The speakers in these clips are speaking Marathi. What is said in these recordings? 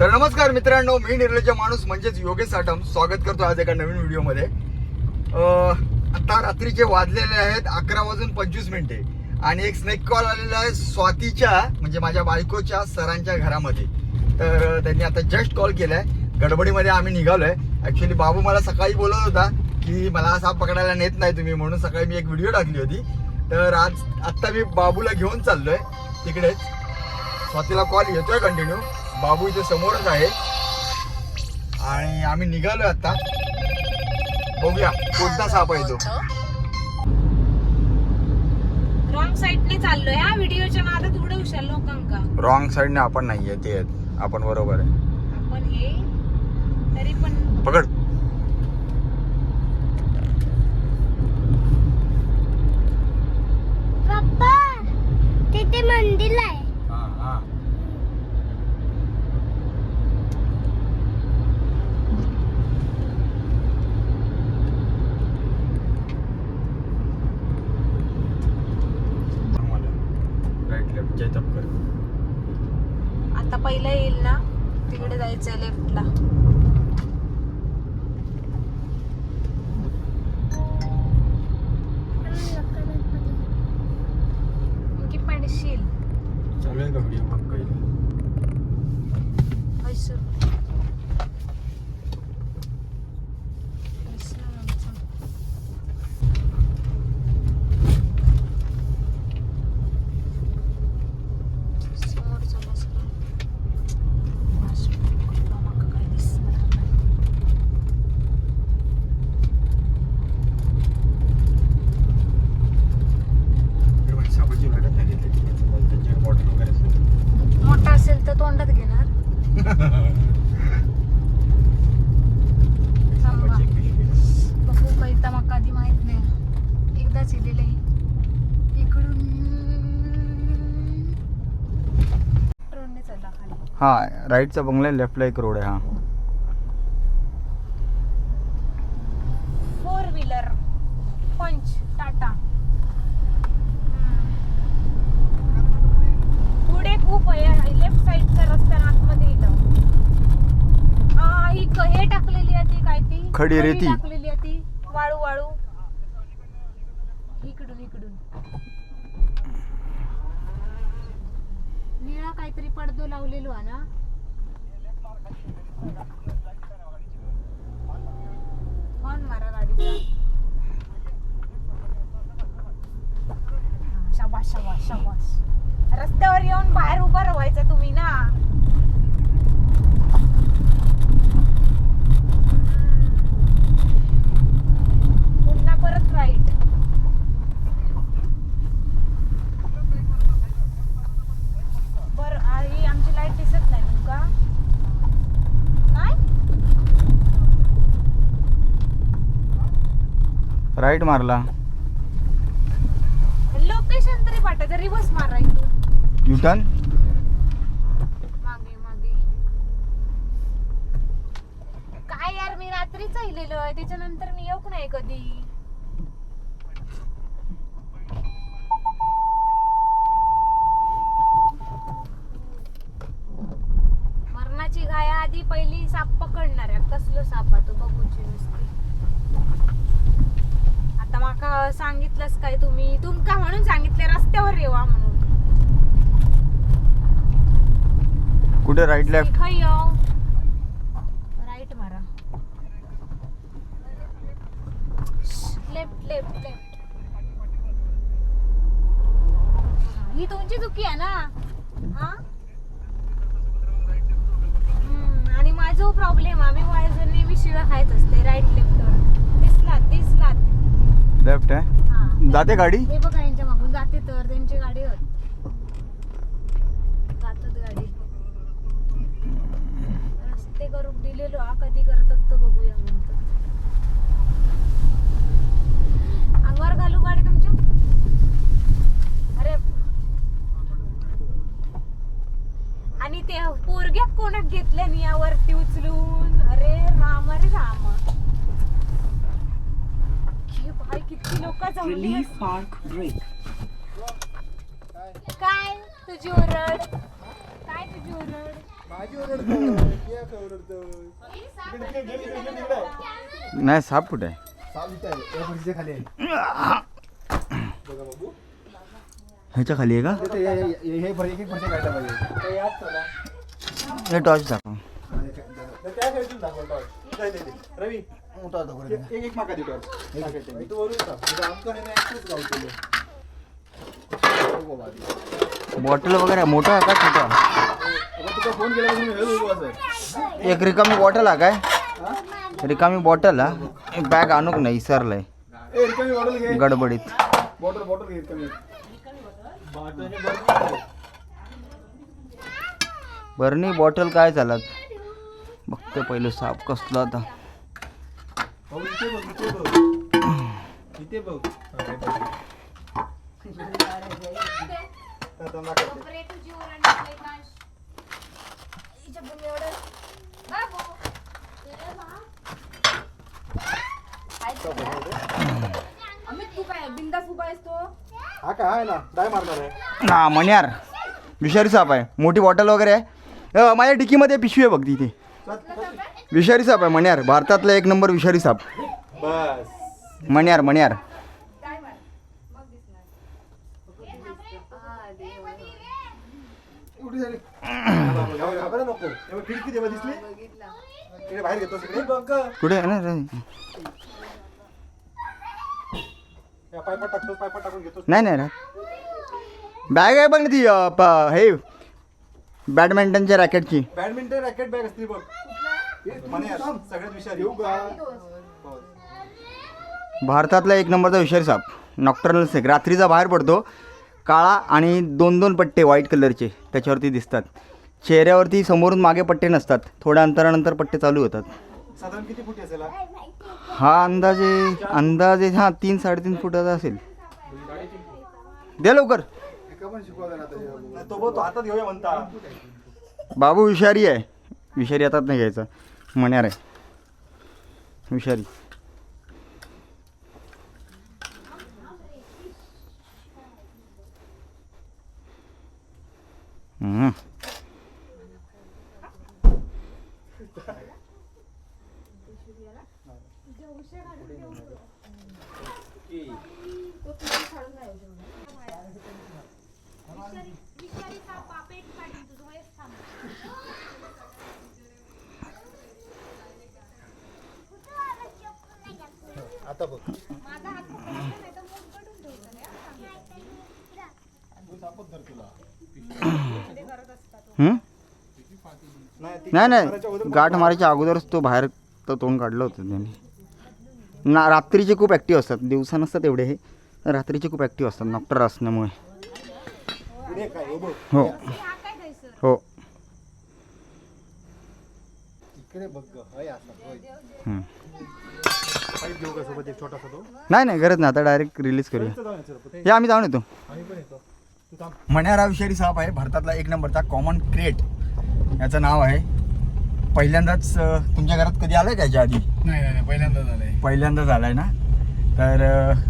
तर नमस्कार मित्रांनो मी निर्लज्य माणूस म्हणजेच योगेश साठम. स्वागत करतो आज एका नवीन व्हिडिओमध्ये. आता रात्रीचे वाजलेले आहेत अकरा वाजून पंचवीस मिनिटे. आणि एक स्नेक कॉल आलेला आहे स्वातीच्या म्हणजे माझ्या बायकोच्या सरांच्या घरामध्ये. तर त्यांनी आता जस्ट कॉल केलाय. गडबडीमध्ये आम्ही निघालो आहे ॲक्च्युली बाबू मला सकाळी बोलत होता की मला साप पकडायला नेत नाही तुम्ही म्हणून सकाळी मी एक व्हिडिओ टाकली होती. तर आज आत्ता मी बाबूला घेऊन चाललो आहे तिकडेच. स्वातीला कॉल येतोय कंटिन्यू बाबू इथे समोरच आहे. आणि आम्ही निघालोय आता. बघूया कोणता साप आहे तो. रॉंग साईडने चाललोय हा व्हिडिओच्या नादात उडवशाल लोकांका. रॉंग साईडने आपण नाहीये ते आपण बरोबर आहे. आपण हे तरी पण पकड पप्पा तिथे मंदिर आहे हा हा राईट लेफ्ट चेतप कर आता पहिलं येईल ना तिकडे जायचंय लेफ्टला की पडशील चालू आहे का व्हिडिओ बघ काही असं. असं आमचं. समोरचा बसला. असं कुठला मागं काही दिसणार नाही. सापाची वाटत नाही घेतली त्यांच्याकडे बॉटल वगैरे असेल. मोठा असेल तर तोंडात घेणार सापाची एक पिशवी. बघू काही तमाका आधी माहीत एकदाच दिले इकडून रोडने चला खाली. हा राईटचा बंगला आहे लेफ्टला एक रोड आहे हा. फोर व्हीलर पंच टाटा. पुढे खूप आहे लेफ्ट साईडचा रस्ता आतमध्ये येतं. क- हे टाकलेली आहे ती काय ती? खडी रेती. टाकलेली आहे ती वाळू वाळू इकडून इकडून ना काहीतरी पडदो लावलेलो आहे ना. हॉर्न मारा गाडीचा. शाबाश शाबाश शाबाश रस्त्यावर येऊन बाहेर उभं राहायचं तुम्ही ना हम्म. पुन्हा परत राईट बर ही आमची लाइट दिसत नाही तुमका नाही राईट मारला. लोकेशन तरी पाठवायचं रिवर्स मारा इथून युटर्न मागे मागे. काय यार मी रात्रीच आहे त्याच्यानंतर मी येऊक नाही कधी. मरणाची गाया आधी पहिली साप पकडणार आहे. कसलो साप आहे तो? बघूची नुसती आता माका सांगितलंच काय तुम्ही? तुमका म्हणून सांगितले रस्त्यावर येवा म्हणून. कुठे राईट लेफ्ट राईट मारा. लेफ्ट लेफ्ट लेफ्ट ही तुमची चुकी आहे ना? हा? हम्म, आणि माझा प्रॉब्लेम आम्ही माझ्या नेहमी शिव्या खायच असते राईट लेफ्टवर दिसलात दिसलात. लेफ्ट आहे. हा. जाते गाडी? हे बघा यांच्या मागून. जाते तर त्यांची गाडी होत. जातात गाडी. रस्ते करून दिलेलो. हा कधी करतात तो बघूया म्हणतात. अंगावर घालू गाडी तुमच्या अरे. आणि ते पोरग्या कोणाक घेतल्या? नि यावरती उचलून. अरे राम अरे राम. हे भाई किती लोक Park Break. काय तुझी ओरड? काय तुझी ओरड? नाही साप कुठे आहे? ह्याच्या खाली आहे का? हे टॉर्च दाखव. बॉटल वगैरे मोठा आहे का छोटा? एक रिकामी बॉटल आहे काय? रिकामी बॉटल हा? एक बॅग आणूक नाही इसरलंय गडबडीत. बरणी बॉटल काय चालत बघतो पहिले साप कसला आता अमित तू काय बिंदास उभा आहेस तो? हा काय आहे ना. डाय मारणार आहे. मण्यार. विषारी साप आहे. मोठी बॉटल वगैरे आहे. अ, माझ्या डिकीमध्ये पिशवी आहे बघ तिथे विषारी साप आहे मण्यार. भारतातला एक नंबर विषारी साप. बस. मण्यार मण्यार. कुठे? आहे ना नाही नाही बॅग आहे बघ ना ती हे. बॅडमिंटनच्या रॅकेटची. बॅडमिंटन रॅकेट बॅग असते बघ. सगळ्यात विषारी. येऊ का? भारतातला एक नंबरचा विषारी साप नॉक्टर्नल स्नेक रात्रीचा बाहेर पडतो काळा आणि दोन दोन पट्टे व्हाईट कलरचे त्याच्यावरती दिसतात. चेहऱ्यावरती समोरून मागे पट्टे नसतात थोड्या अंतरानंतर पट्टे चालू होतात. साधारण किती फुटी असेल हा? अंदाजे अंदाजे हां तीन साडेतीन फुटाचा असेल. दे लवकर. नाही, तो बघ तो हातात घेऊया म्हणता. बाबू विषारी आहे. विषारी हातात नाही घ्यायचा. मण्यार आहे विषारी हम्म. आता बघ हम्म? नाही नाही. गाठ मारायच्या अगोदरच तो बाहेर तो तोंड काढलं होतं त्यांनी. ना रात्रीचे खूप ॲक्टिव्ह असतात. दिवसा नसतात एवढे. हे रात्रीचे खूप ॲक्टिव्ह असतात. नॉक्टर असल्यामुळे. हो बघ. हो. हो. नाही नाही गरज नाही. आता डायरेक्ट रिलीज करूया. या आम्ही जाऊन येतो. आम्ही पण येतो. तू थांब. मण्यारा विषारी साप आहे. भारतातला एक नंबरचा कॉमन क्रिएट याचं नाव आहे पहिल्यांदाच अं, तुमच्या घरात कधी आलंय का याच्या आधी? नाही नाही पहिल्यांदा झालंय पहिल्यांदाच आलाय ना? तर अं,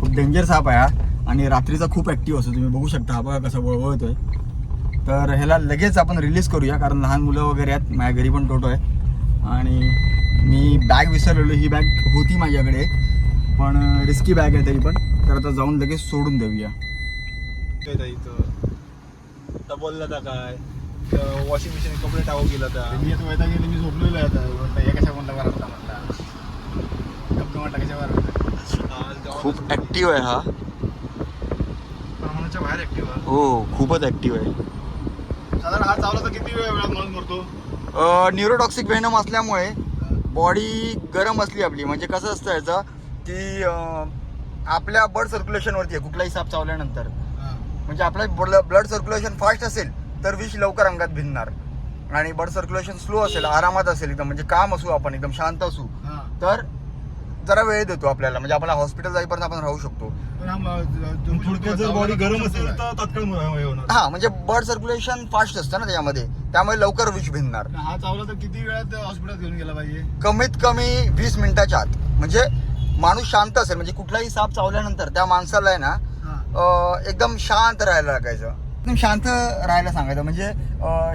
खूप डेंजर साप आहे हा. आणि रात्रीचा खूप ॲक्टिव्ह असतो. तुम्ही बघू शकता हा बघा कसा वळवळतोय. तर ह्याला लगेच आपण रिलीज करूया कारण लहान मुलं वगैरे आहेत माझ्या घरी पण टोटो आहे. आणि मी बॅग विसरलेलो ही बॅग होती माझ्याकडे. पण रिस्की बॅग आहे तरी पण. तर आता जाऊन लगेच सोडून देऊया. डबलला काय वॉशिंग मशीन कपडे टाकू गेला त्या मी आता वैता गेली मी झोपलेलो आहे आता. म्हणलं, हे कशा कोणता वारता म्हणला. गप्प म्हटला कशा वारता खूप ॲक्टिव्ह आहे हा. प्रमाणाच्या बाहेर ऍक्टिव्ह हो खूपच ॲक्टिव्ह आहे. साधारण हा चावला तर किती वेळ वेळात म्हणून करतो न्यूरोटॉक्सिक व्हेनम असल्यामुळे बॉडी गरम असली आपली. म्हणजे कसं असतं याचं की आपल्या ब्लड सर्क्युलेशनवरती आहे कुठलाही साप चावल्यानंतर. म्हणजे आपलं ब्लड सर्क्युलेशन फास्ट असेल तर विष लवकर अंगात भिनणार. आणि ब्लड सर्क्युलेशन स्लो असेल आरामात असेल एकदम म्हणजे काम असू आपण एकदम शांत असू तर जरा वेळ देतो आपल्याला. म्हणजे आपल्याला हॉस्पिटल जाईपर्यंत आपण राहू शकतो. थोडक्यात जर बॉडी गरम असेल तर तात्काळ हे होणार. हा म्हणजे ब्लड सर्क्युलेशन फास्ट असतं ना त्याच्यामध्ये त्यामुळे लवकर विष भिनणार. हा चावला तर किती वेळात हॉस्पिटल घेऊन गेला पाहिजे? कमीत कमी वीस मिनिटाच्या आत. म्हणजे माणूस शांत असेल म्हणजे कुठलाही साप चावल्यानंतर त्या माणसाला आहे ना अं, एकदम शांत राहायला लागायचं. एकदम शांत राहायला सांगायचं. म्हणजे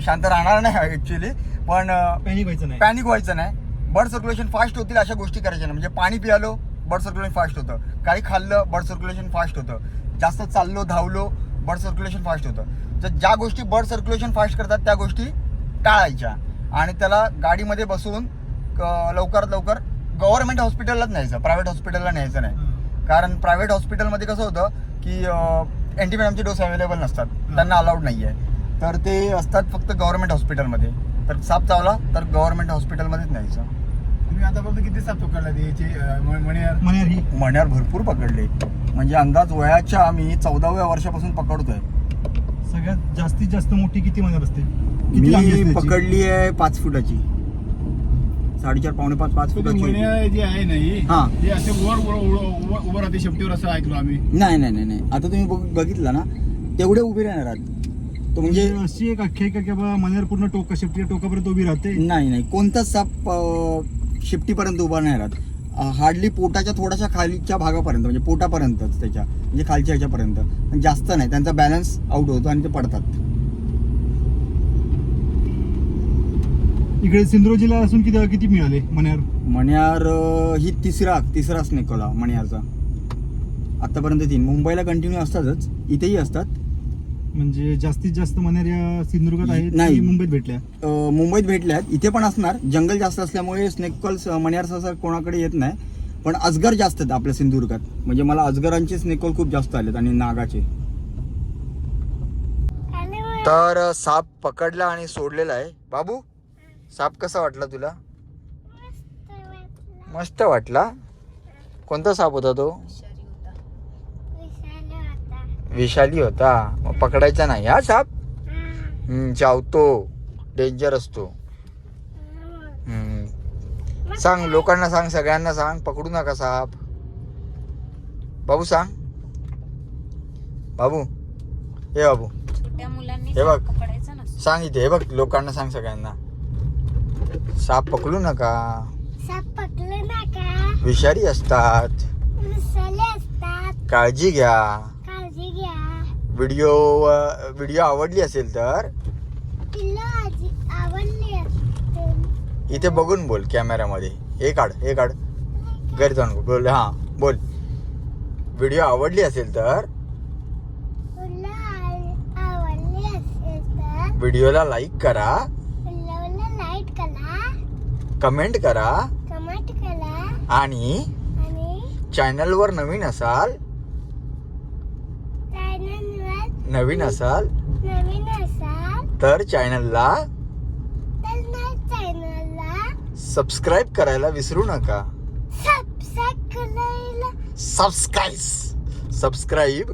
शांत राहणार नाही ऍक्च्युली पण पॅनिक व्हायचं नाही. पॅनिक व्हायचं नाही. ब्लड सर्क्युलेशन फास्ट होतील अशा गोष्टी करायच्या नाही. म्हणजे पाणी पियालो ब्लड सर्क्युलेशन फास्ट होतं. काही खाल्लं ब्लड सर्क्युलेशन फास्ट होतं. जास्त चाललो धावलो ब्लड सर्क्युलेशन फास्ट होतं. तर ज्या गोष्टी ब्लड सर्क्युलेशन फास्ट करतात त्या गोष्टी टाळायच्या. आणि त्याला गाडीमध्ये बसवून क- लवकरात लवकर गव्हर्नमेंट हॉस्पिटललाच न्यायचं. प्रायव्हेट हॉस्पिटलला न्यायचं नाही. कारण प्रायव्हेट हॉस्पिटलमध्ये कसं होतं की अँटीबायोटिकचे डोस अवेलेबल नसतात. त्यांना अलाउड नाही आहे तर ते असतात फक्त गव्हर्नमेंट हॉस्पिटलमध्ये तर साप चावला तर गव्हर्नमेंट हॉस्पिटलमध्येच न्यायचं. तुम्ही आतापर्यंत किती साप पकडला मण्यार? ही भरपूर पकडले. म्हणजे अंदाज वयाच्या आम्ही चौदाव्या वर्षापासून पकडतोय. सगळ्यात जास्तीत जास्त मोठी किती मण्यार असते? मी? पकडली आहे पाच फुटाची. साडेचार पावणे पाच पाच फुटाची. होती. मण्यार जे आहे नाही हा. असे वर वर उभं उभं राहते शेपटीवर असं ऐकलो आम्ही. नाही नाही नाही नाही. आता तुम्ही बघ- बघितलं ना तेवढे उभे राहणार आहात. तो म्हणजे म्हणजे अशी एक आख्यायिका की बाबा मण्यार पूर्ण टोका शेपटीच्या टोकापर्यंत उभी राहते. नाही नाही. कोणताच साप अं, शिफ्टीपर्यंत उभा नाही राहत. हार्डली पोटाच्या थोड्याशा खालीच्या भागापर्यंत म्हणजे पोटापर्यंतच त्याच्या म्हणजे खालच्या ह्याच्यापर्यंत. पण जास्त नाही. त्यांचा बॅलन्स आउट होतो आणि ते पडतात. इकडे सिंधुदुर्ग असून किती किती मिळाले मण्यार मण्यार ही तिसरा तिसरा स्नेकोला मण्यारचा आतापर्यंत तीन. मुंबईला कंटिन्यू असतातच. इथेही असतात. म्हणजे जास्तीत जास्त मण्यार या सिंधुदुर्गात आहेत नाही. मुंबईत भेटल्या? मुंबईत भेटल्यात. इथे पण असणार. जंगल जास्त असल्यामुळे स्नेक कॉल्स मण्यार सहसा कोणाकडे येत नाही. पण अजगर जास्त आहेत आपल्या सिंधुदुर्गात. म्हणजे मला अजगरांचे स्नेक कॉल खूप जास्त आलेत आणि नागाचे. तर साप पकडला आणि सोडलेला आहे. बाबू? साप कसा वाटला तुला? मस्त वाटलं. मस्त वाटला? कोणता साप होता तो? विषालू होता. मग पकडायचा नाही हा साप? हा. हम्म, चावतो. डेंजर असतो. हम्म. सांग लोकांना सांग सगळ्यांना सांग. पकडू नका साप. बाबू सांग. बाबू. हे बाबू. हे बघ. सांग इथे. हे बघ लोकांना सांग सगळ्यांना. साप पकडू नका. साप पकडलं नका. विषारी असतात. काळजी घ्या. काळजी घ्या. व्हिडिओ व्हिडिओ आवडली असेल तर? इथे बघून बोल कॅमेऱ्यामध्ये. हे काढ हे काढ. घरी जाऊन बोल हा बोल. व्हिडिओ आवडली असेल तर व्हिडिओला लाईक करा. कमेंट करा. कमेंट करा. आणि आणि चॅनलवर नवीन असाल नवीन असाल नवीन असाल तर चॅनलला सबस्क्राईब करायला विसरू नका. सबस्क्राईब सबस्क्राईब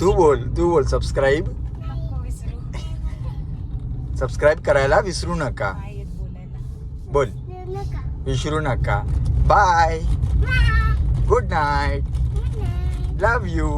तू बोल तू बोल सबस्क्राईब सबस्क्राईब करायला विसरू नका. बोल. विसरू नका. Bye good night love you